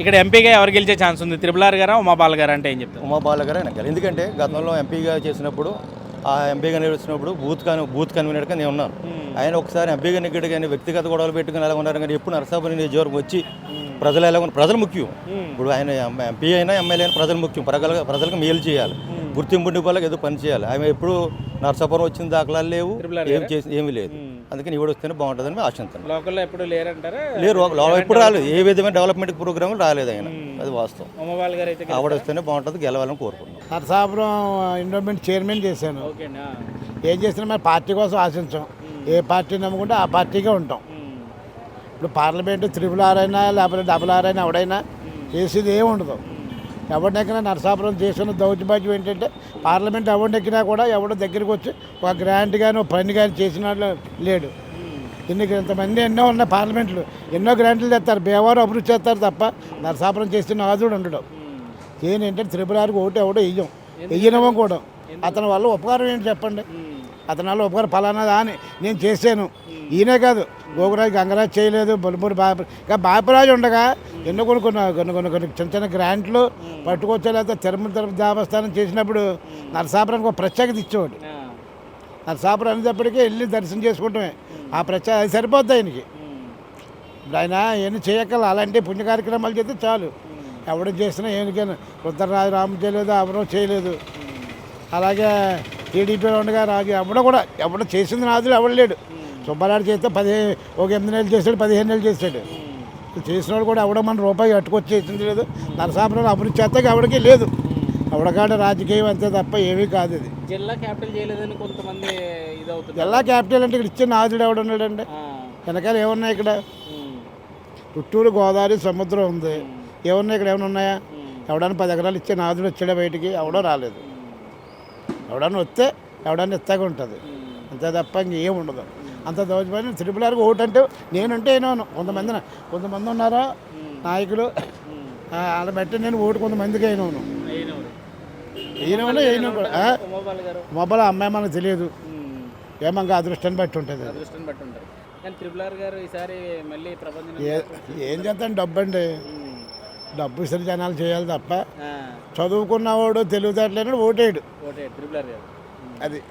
ఇక్కడ ఎంపీగా ఎవరు గెలిచే ఛాన్స్ ఉంది? త్రిపులార్ గారా ఉమాబాల్ గారా అంటే ఏం చెప్తారు? ఉమాబాల గారు వెనకాల ఎందుకంటే గతంలో ఎంపీగా చేసినప్పుడు ఆ ఎంపీగా నిలిచినప్పుడు బూత్ కన్ బూత్ కన్వీనర్గా నేను ఉన్నాను. ఆయన ఒకసారి ఎంపీగా నెగ్గడు కానీ వ్యక్తిగత గొడవలు పెట్టుకుని ఎలా ఉన్నారు కానీ ఎప్పుడు నరసాపురం నియోజకవర్గం వచ్చి ప్రజలు ఎలా ఉన్నారు? ప్రజలు ముఖ్యం. ఇప్పుడు ఆయన ఎంపీ అయినా ఎమ్మెల్యే అయినా ప్రజలు ముఖ్యం. ప్రజలు ప్రజలకు మేలు చేయాలి. గుర్తింపు వాళ్ళకి ఏదో పని చేయాలి. ఆయన ఎప్పుడు నరసాపురం వచ్చిన దాఖలాలు లేవు. ఏం చేసి ఏమీ లేదు. అందుకని ఇవిడ వస్తేనే బాగుంటుందని ఆశిస్తాను లోకల్లో ఎప్పుడు లేరంటారా? లేరు లో- ఎప్పుడు రాలేదు. ఏ విధమైన డెవలప్మెంట్ ప్రోగ్రామ్ రాలేదు ఆయన. అది వాస్తవం. ఉమాబాల్ గారు అయితే ఆవిడ వస్తేనే బాగుంటుంది గెలవాలని కోరుకుంటున్నాం. నరసాపురం ఇండోమెంట్ చైర్మన్ చేశాను. ఓకేనా? ఏం చేసినా మరి పార్టీ కోసం ఆశించాం. ఏ పార్టీ నమ్ముకుంటే ఆ పార్టీగా ఉంటాం. ఇప్పుడు పార్లమెంటు త్రిపుల్ ఆర్ అయినా లేకపోతే డబుల్ ఆర్ అయినా ఎవడైనా చేసేది ఏమి ఉండదు ఎవరినెక్కినా నరసాపురం చేసిన దౌర్జన్యం ఏంటంటే పార్లమెంట్ ఎవరినెక్కినా కూడా ఎవడో దగ్గరికి వచ్చి ఒక గ్రాంట్ కానీ ఒక పని కానీ చేసిన వాళ్ళు లేడు. ఇన్ని ఇంతమంది ఎన్నో ఉన్నాయి పార్లమెంట్లు ఎన్నో గ్రాంట్లు తెస్తారు బేవారు అభివృద్ధి చేస్తారు తప్ప నరసాపురం చేసిన నాదుడు ఉండడం. ఏంటంటే త్రిపుల్ ఆర్కి ఓటు ఎవడో వెయ్యం వెయ్యనవం కూడా. అతని వల్ల ఉపకారం ఏంటి చెప్పండి? అతని వల్ల ఉపకారం ఫలానా అని నేను చేశాను. ఈయనే కాదు గోగురాజు గంగరాజు చేయలేదు బొలుమూరి బాప ఇంకా బాపరాజు ఉండగా ఎన్నో కొన్ని కొన్ని కొన్ని కొన్ని కొన్ని చిన్న చిన్న గ్రాంట్లు పట్టుకొచ్చా లేకపోతే తిరుమల తిరుపతి దేవస్థానం చేసినప్పుడు నరసాపురానికి ఒక ప్రత్యేకత ఇచ్చేవాడు. నరసాపురం అనేటప్పటికీ వెళ్ళి దర్శనం చేసుకుంటామే. ఆ ప్రత్యేక అది సరిపోద్ది ఆయనకి. ఇప్పుడు ఆయన ఏమి చేయక్కల అలాంటి పుణ్య కార్యక్రమాలు చేస్తే చాలు. ఎవడు చేసినా ఏమికైనా రుద్రరాజు రాము చేయలేదు ఎవరో చేయలేదు. అలాగే టీడీపీలో ఉండగా రాజు ఎవడో కూడా ఎవడో చేసింది నాదులు ఎవడు లేడు. సుబ్బారాడు చేస్తే పది ఒక ఎనిమిది నెలలు చేశాడు పదిహేను నెలలు చేశాడు చేసిన వాడు కూడా ఎవడో మన రూపాయి కట్టుకొచ్చి చేసింది లేదు. నరసాపురంలో అభివృద్ధి చేస్తే ఎవడికి లేదు. ఎవడకాడ రాజకీయం అంతే తప్ప ఏమీ కాదు ఇది. జిల్లా క్యాపిటల్ చేయలేదని కొంతమంది ఇదవుతుంది ఎలా క్యాపిటల్ అంటే ఇక్కడ ఇచ్చిన నాదుడు ఎవడున్నాడండి వెనకాల ఏమున్నాయి ఇక్కడ? చుట్టూరు గోదావరి సముద్రం ఉంది. ఏమున్నాయి ఇక్కడ? ఏమైనా ఉన్నాయా? ఎవడన్నా పది ఎకరాలు ఇచ్చే నాదుడు వచ్చాడా బయటికి? ఎవడో రాలేదు. ఎవడన్నా వస్తే ఎవడన్నా ఎత్తగా ఉంటుంది అంతే తప్ప ఇంకేం ఉండదు. అంత దౌర్జన్యం. త్రిపులారికి ఓటు అంటే నేనంటే ఏనాను కొంతమంది కొంతమంది ఉన్నారా? నాయకులు. వాళ్ళ బట్టి నేను ఓటు కొంతమందికి అయినాను అయినవను అయినా మొబైల్ అమ్మాయి మనకు తెలియదు. ఏమంగా అదృష్టాన్ని బట్టి ఉంటుంది ఏ- చేస్తాను డబ్బు అండి డబ్బు ఇసిన జనాలు చేయాలి తప్ప. చదువుకున్నవాడు తెలివితేటలేనాడు ఓటేయడు. ఓటే త్రిపులార్ గారు. అది.